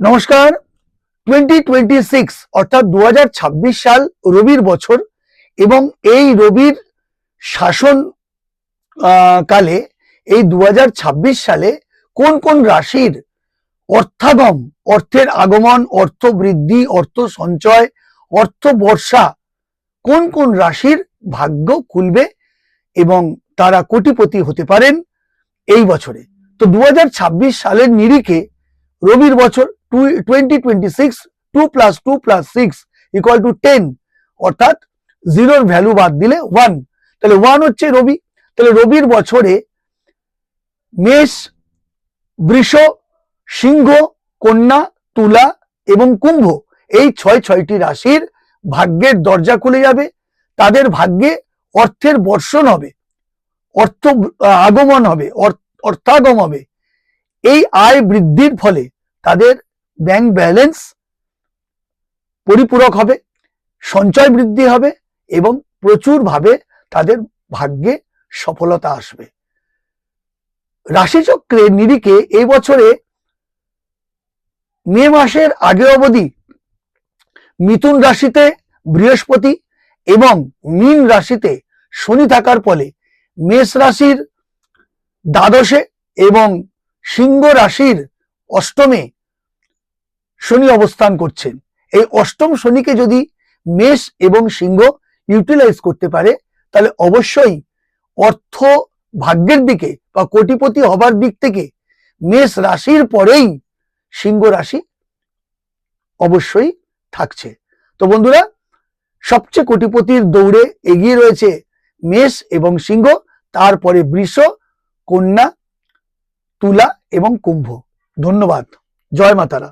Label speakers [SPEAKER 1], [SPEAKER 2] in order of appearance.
[SPEAKER 1] নমস্কার। Twenty twenty six অর্থাৎ দু হাজার ছাব্বিশ সাল রবির বছর এবং এই রবির শাসন কালে এই দু হাজার ছাব্বিশ সালে কোন কোন রাশির অর্থাগম, অর্থের আগমন, অর্থ বৃদ্ধি, অর্থ সঞ্চয়, অর্থ বর্ষা, কোন কোন রাশির ভাগ্য খুলবে এবং তারা কোটিপতি হতে পারেন এই বছরে? তো দু হাজার ছাব্বিশ সালের নিরিখে রবির বছর twenty twenty six two plus two plus six two ten অর্থাৎ জিরোর ভ্যালু বাদ দিলে ওয়ান তাহলে ওয়ান হচ্ছে রবি। তাহলে রবির বছরে মেষ, বৃষ, সিংহ, কন্যা, তুলা এবং কুম্ভ এই ছয়, ছয়টি রাশির ভাগ্যের দরজা খুলে যাবে। তাদের ভাগ্যে অর্থের বর্ষণ হবে, অর্থ আগমন হবে অর্থ- অর্থাগম হবে। এই আয় বৃদ্ধির ফলে তাদের ব্যাংক ব্যালেন্স পরিপূরক হবে, সঞ্চয় বৃদ্ধি হবে এবং প্রচুরভাবে তাদের ভাগ্যে সফলতা আসবে। রাশিচক্রের নিরিখে এই বছরে মে মাসের আগে অবধি মিথুন রাশিতে বৃহস্পতি এবং মীন রাশিতে শনি থাকার ফলে মেষ রাশির দ্বাদশে এবং সিংহ রাশির অষ্টমে শনি অবস্থান করছেন। এই অষ্টম শনিকে যদি মেষ এবং সিংহ ইউটিলাইজ করতে পারে, তাহলে অবশ্যই অর্থ ভাগ্যের দিকে বা কোটিপতি হবার দিক থেকে মেষ রাশির পরেই সিংহ রাশি অবশ্যই থাকছে। তো বন্ধুরা, সবচেয়ে কোটিপতির দৌড়ে এগিয়ে রয়েছে মেষ এবং সিংহ, তারপরে বৃষ, কন্যা তুলা এবং কুম্ভ। ধন্যবাদ। জয় মাতারা।